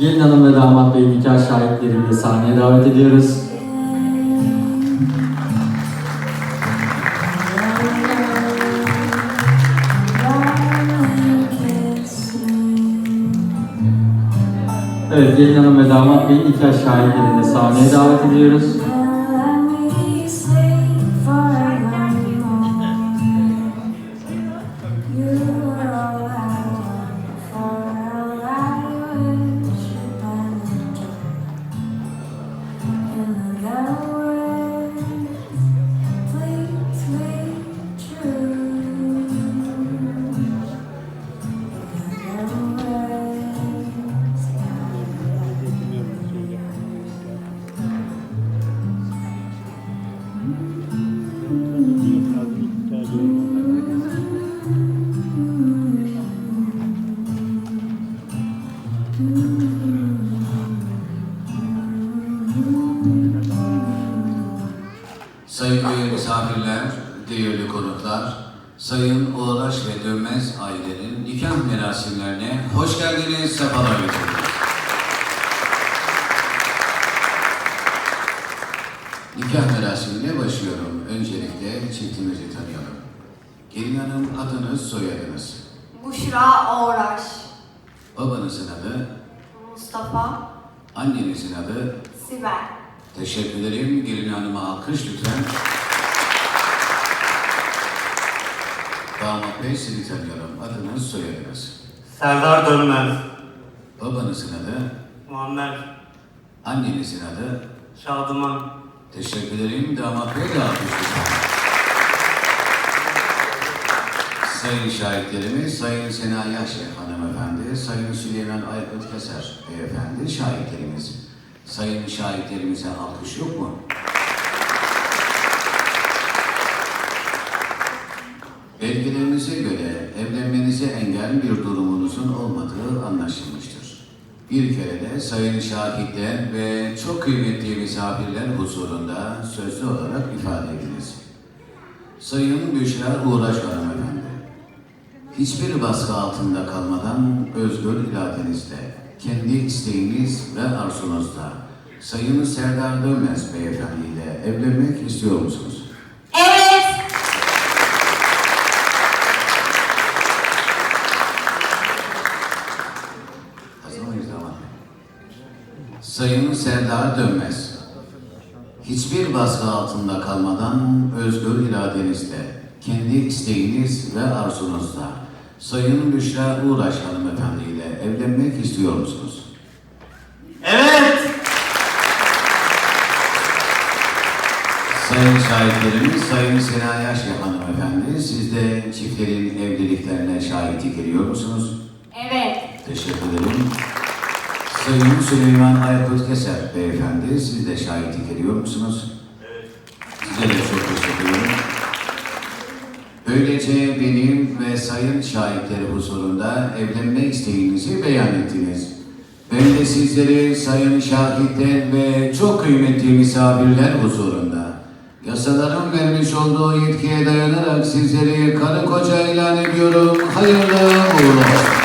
Gelin hanım ve damat bey nikah şahitlerini sahneye davet ediyoruz. Evet gelin hanım ve damat bey nikah şahitlerini sahneye davet ediyoruz. Sayın misafirler, değerli konuklar, Sayın Uğraş ve Dönmez ailenin nikah merasimlerine hoş geldiniz, sefalar getirdiniz. Nikah merasimine başlıyorum. Öncelikle çiftimizi tanıyalım. Gelin hanım adınız, soyadınız. Buşra Oğraş, Babanızın adı, Mustafa, annenizin adı. Sibel. Teşekkür ederim. Gelin hanıma alkış lütfen. Damat Bey sizi tanıyorum. Adınız, soyadınız. Serdar Dönmez, Babanızın adı, Muammer, annenizin adı. Şadıman, Teşekkür ederim. Damat Bey de alkış lütfen. Sayın şahitlerimiz, Sayın Sena Yaşe hanımefendi, Sayın Süleyman Aykut Keser beyefendi şahitlerimiz. Sayın şahitlerimize alkış yok mu? Belgelerinize göre evlenmenize engel bir durumunuzun olmadığı anlaşılmıştır. Bir kere de sayın şahitler ve çok kıymetli misafirler huzurunda sözlü olarak ifade ediniz. Sayın Büşra Uğraş hanımefendi, hiçbir baskı altında kalmadan özgür iradenizle, kendi isteğiniz ve arzunuzla Sayın Serdar Dönmez beyefendi ile evlenmek istiyor musunuz? Evet. Hazır mıyız damat bey? Sayın Serdar Dönmez, hiçbir baskı altında kalmadan özgür iradenizle, kendi isteğiniz ve arzunuzla Sayın Büşra Uğraş hanımefendi ile evlenmek istiyor musunuz? Evet! Sayın şahitlerimiz, Sayın Sena Yaşya hanımefendi, siz de çiftlerin evliliklerine şahitlik ediyor musunuz? Evet. Teşekkür ederim. Sayın Süleyman Aykut Keser beyefendi, siz de şahitlik ediyor musunuz? Böylece benim ve sayın şahitleri huzurunda evlenme isteğinizi beyan ettiniz. Ben de sizleri sayın şahitler ve çok kıymetli misafirler huzurunda yasaların vermiş olduğu yetkiye dayanarak sizleri karı koca ilan ediyorum. Hayırlı uğurlu olsun.